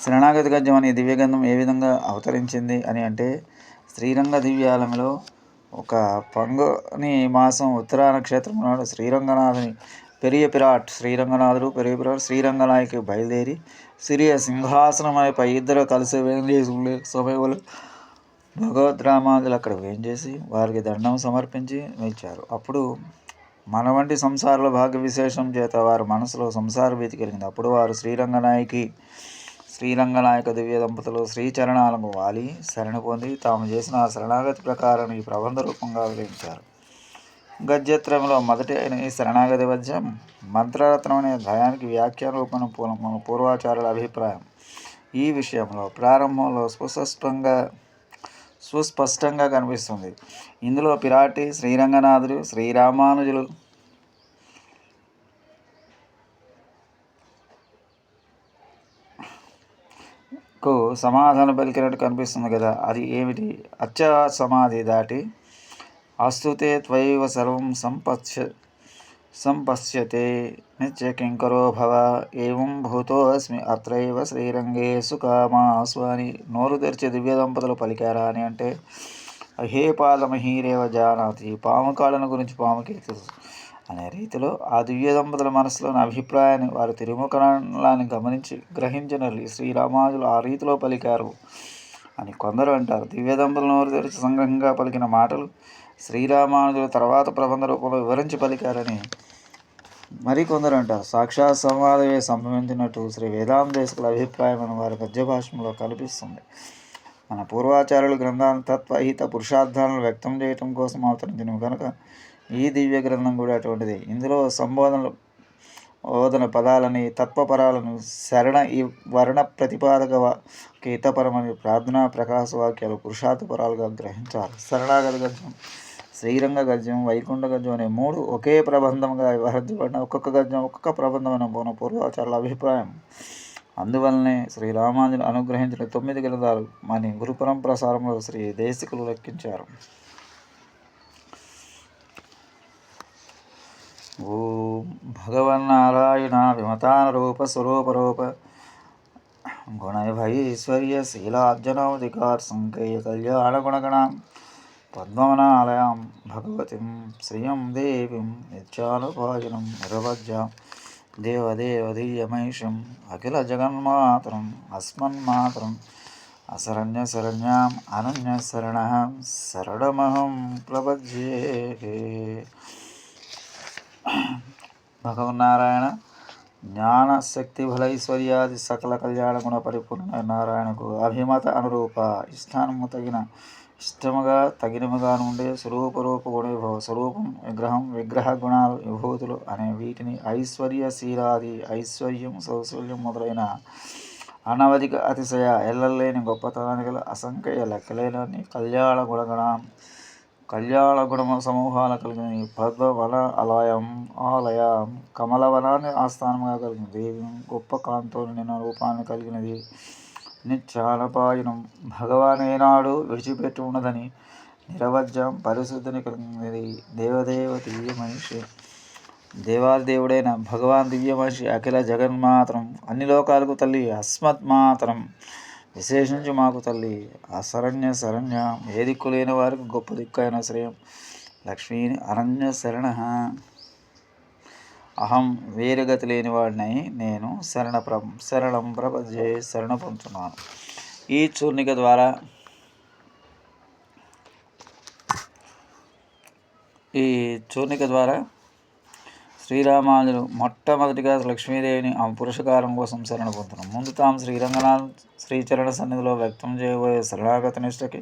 శరణాగతి గద్యం అనే దివ్యగంధం ఏ విధంగా అవతరించింది అని అంటే శ్రీరంగ దివ్యాలయంలో ఒక పంగుని మాసం ఉత్తరా నక్షత్రం నాడు శ్రీరంగనాథుని పెరియ పిరాట్ శ్రీరంగనాథుడు పెరియ పిరాట్ శ్రీరంగనాయకి బయలుదేరి సిరియ సింహాసనమైపై ఇద్దరు కలిసి వేంచేసి సమయంలో భగవద్ రామాదులు అక్కడ వేంచేసి వారికి దండం సమర్పించి నిలిచారు. అప్పుడు మన వంటి సంసారుల భాగ్య విశేషం చేత వారి మనసులో సంసార భీతి కలిగింది. అప్పుడు వారు శ్రీరంగనాయకి శ్రీరంగనాయక దివ్య దంపతులు శ్రీచరణాలకు వాలి. శరణి పొంది తాము చేసిన ఆ శరణాగతి ప్రకారం ఈ ప్రబంధ రూపంగా వివరించారు గద్యత్రంలో మొదటి అయిన ఈ శరణాగతి వద్యం మంత్రరత్నం అనే భయానికి వ్యాఖ్యాన రూపం పూర్వ పూర్వాచారుల అభిప్రాయం. ఈ విషయంలో ప్రారంభంలో సుస్పష్టంగా సుస్పష్టంగా కనిపిస్తుంది. ఇందులో పిరాటి శ్రీరంగనాథుడు శ్రీరామానుజులు కు సమాధానం పలికినట్టు కనిపిస్తుంది కదా. అది ఏమిటి? అచ్చ సమాధి దాటి అస్తుతే త్వైవ సర్వం సంపశ్య సంపశ్యతే నిత్యకింకరో భవ ఏం భూతోస్మి అత్రైవ శ్రీరంగే సుకామాసు అని నోరు తెరిచే దివ్య దంపతులు పలికారా అని అంటే హే పాదమహీరేవ జానాతి. పాము కాళ్ళను గురించి పాముకే తెలుసు. అనే రీతిలో ఆ దివ్య దంపతుల మనసులోని అభిప్రాయాన్ని వారు తిరుముఖనాన్ని గమనించి గ్రహించిన శ్రీరామాజులు ఆ రీతిలో పలికారు అని కొందరు అంటారు. దివ్య దంపతుల నోరు తెరిచి సంగ్రహంగా పలికిన మాటలు శ్రీరామానుజుల తర్వాత ప్రబంధ రూపంలో వివరించి పలికారని మరికొందరు అంటారు. సాక్షాత్ సంవాదమే సంభవించినట్టు శ్రీ వేదాంతేశకుల అభిప్రాయం అని వారి గద్య భాషలో కల్పిస్తుంది. మన పూర్వాచార్యులు గ్రంథాలను తత్వహిత పురుషార్థాలను వ్యక్తం చేయటం కోసం అవతరించినవి కనుక ఈ దివ్య గ్రంథం కూడా అటువంటిది. ఇందులో సంబోధనలు బోధన పదాలని తత్వపరాలను శరణ ఈ వర్ణ ప్రతిపాదక కీతపరమని ప్రార్థనా ప్రకాశ వాక్యాలు పురుషార్థపరాలుగా గ్రహించాలి. శరణాగత గద్యం శ్రీరంగ గద్యం వైకుంఠ గద్యం అనే మూడు ఒకే ప్రబంధంగా వ్యవహరించబడిన ఒక్కొక్క గద్యం ఒక్కొక్క ప్రబంధం అనే పోన పూర్వాచారుల అభిప్రాయం. అందువల్లనే శ్రీరామానుజులు అనుగ్రహించిన తొమ్మిది గ్రంథాలు మన గురుపురం ప్రసారంలో శ్రీ దేశికులు లెక్కించారు. ఓం భగవన్నారాయణ విమతానరూపస్వరూపరూప రూప స్వరూప రూప గుణైభైశ్వర్య శీలార్జనోధికార్ సంకయ్య పద్మవనాలయాం భగవతిం శ్రియం దేవీం నిత్యానుపాయనం నిరవజ్యాం దేవదేవదీయమైషం అఖిల జగన్మాతరం అస్మన్మాతరం అసరణ్యశరణ్యాం శరణ్యాం శరణమహం ప్రపద్యే భగవన్నారాయణ జ్ఞాన శక్తి బలైశ్వర్యాది సకల కళ్యాణ గుణ పరిపూర్ణ నారాయణకు అభిమత అనురూప ఇష్టానము తగిన ఇష్టముగా తగినముగా ఉండే స్వరూప రూప గుణవిభవ స్వరూపం విగ్రహం విగ్రహ గుణాలు విభూతులు అనే వీటిని ఐశ్వర్యశీలాది ఐశ్వర్యం సౌశల్యం మొదలైన అనవధిక అతిశయ ఎల్లలేని గొప్పతనాన్ని గల అసంఖ్య లెక్కలేని కళ్యాణ గుణగణం కళ్యాణ గుణ సమూహాల కలిగిన ఈ పద్మవన ఆలయం ఆలయం కమలవనాన్ని ఆస్థానంగా కలిగినది. దేవి గొప్ప కాంతో నిన్న రూపాన్ని కలిగినది. నిత్యానపాయనం భగవాన్ ఏనాడు విడిచిపెట్టి ఉన్నదని నిరవజ్యం పరిశుద్ధిని కలిగినది. దేవదేవ దివ్య మనిషి దేవాది దేవుడైన భగవాన్ దివ్య మనిషి అఖిల జగన్మాత్రం అన్ని లోకాలకు తల్లి అస్మత్ మాత్రం. విశేషించి మాకు తల్లి అశరణ్య శరణ్య ఏ దిక్కు లేని వారికి గొప్ప దిక్కు అయిన శ్రేయం లక్ష్మీని అరణ్య శరణ. అహం వేరుగతి లేని వాడినై నేను శరణ ప్ర శరణం ప్రపంచే శరణ పొందుతున్నాను. ఈ చూర్ణిక ద్వారా ఈ చూర్ణిక ద్వారా శ్రీరామానుజులు మొట్టమొదటిగా లక్ష్మీదేవిని ఆ పురుషకారం కోసం శరణ పొందడం ముందు తాము శ్రీరంగనాథ్ శ్రీచరణ సన్నిధిలో వ్యక్తం చేయబోయే శరణాగత నిష్టకి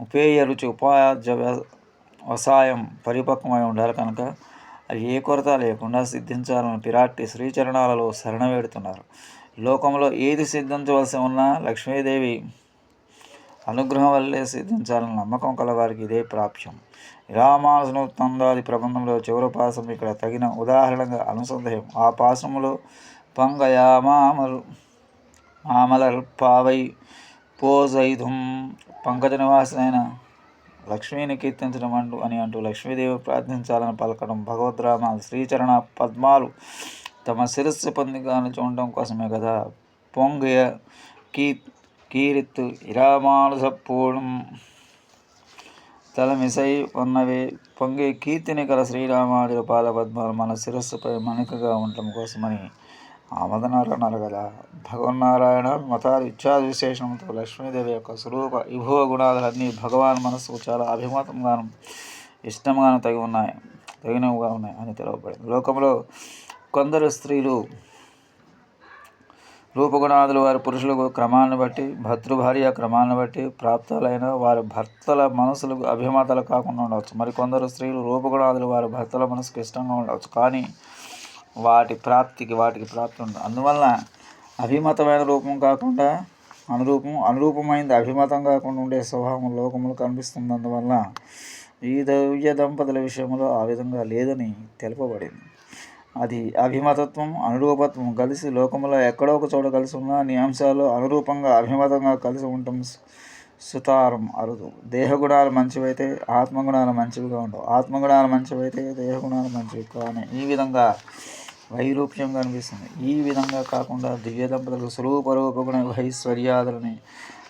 ఉపేయ రుచి ఉపాధ్య వ్యవసాయం పరిపక్వమై ఉండాలి కనుక అది ఏ కొరత లేకుండా సిద్ధించాలని పిరాట్టి శ్రీచరణాలలో శరణ వేడుతున్నారు. లోకంలో ఏది సిద్ధించవలసి ఉన్నా లక్ష్మీదేవి అనుగ్రహం వల్లే సిద్ధించాలని నమ్మకం కలవారికి ఇదే ప్రాప్యం. రామానుజను ప్రబంధంలో చివరి పాసం ఇక్కడ తగిన ఉదాహరణగా అనుసందేహం ఆ పాసములో పంగయా మామలు మామలర్ పావై పోజైధుం పంకజ నివాసైన లక్ష్మీని కీర్తించడం అంటూ అని అంటూ లక్ష్మీదేవి ప్రార్థించాలని పలకడం భగవద్రామ శ్రీచరణ పద్మాలు తమ శిరస్సు పొందిగాను చూడడం కోసమే కదా. పొంగయ కీ కీరిత్తు ఇరామానుసపూర్ణం తలమిసై ఉన్నవి. పొంగే కీర్తిని కల శ్రీరామాడు పాదపద్మాలు మన శిరస్సుపై మణికగా ఉండటం కోసమని ఆమదనారాయణ గల భగవన్నారాయణ మతాలు ఇత్యాది విశేషంతో లక్ష్మీదేవి యొక్క స్వరూప విభవ గుణాలన్నీ భగవాన్ మనస్సుకు చాలా అభిమతంగాను ఇష్టంగాను తగి ఉన్నాయి తగినవిగా ఉన్నాయి అని తెలవబడింది. లోకంలో కొందరు స్త్రీలు రూపగుణాదులు వారి పురుషులకు క్రమాన్ని బట్టి భర్తృభార్య క్రమాన్ని బట్టి ప్రాప్తాలైన వారి భర్తల మనసులకు అభిమతాలు కాకుండా ఉండవచ్చు. మరికొందరు స్త్రీలు రూపగుణాదులు వారి భర్తల మనసుకు ఇష్టంగా ఉండవచ్చు. కానీ వాటి ప్రాప్తికి వాటికి ప్రాప్తి ఉండదు. అందువలన అభిమతమైన రూపం కాకుండా అనురూపం అనురూపమైంది అభిమతం కాకుండా ఉండే స్వభావం లోకములు కనిపిస్తుంది. అందువల్ల ఈ దవ్య దంపతుల విషయంలో ఆ విధంగా లేదని తెలుపబడింది. అది అభిమతత్వం అనురూపత్వం కలిసి లోకంలో ఎక్కడో ఒక చోట కలిసి ఉన్న అన్ని అంశాలు అనురూపంగా అభిమతంగా కలిసి ఉండటం సుతారం అరుదు. దేహగుణాలు మంచివైతే ఆత్మగుణాలు మంచివిగా ఉండవు. ఆత్మగుణాలు మంచివైతే దేహగుణాలు మంచివి కానీ. ఈ విధంగా వైరూప్యంగా అనిపిస్తుంది ఈ విధంగా కాకుండా దివ్య దంపతులకు స్వరూప రూపగుణ వైశ్వర్యాదులని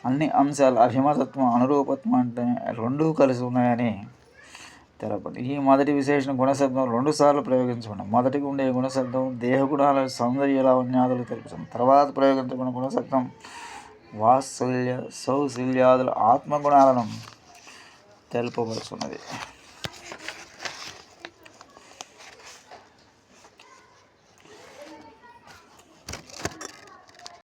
అన్ని అంశాలు అభిమతత్వం అనురూపత్వం అంటే రెండూ కలిసి ఉన్నాయని తెలపండి ఈ మొదటి విశేషణ గుణశబ్దం రెండు సార్లు ప్రయోగించబడి మొదటికి ఉండే గుణశబ్దం దేహగుణాల సౌందర్య లావణ్యాదులు తెలుపుతుంది. తర్వాత ప్రయోగించబడిన గుణశబ్దం వాత్సల్య సౌశల్యాదుల ఆత్మగుణాలను తెలుపబడుతున్నది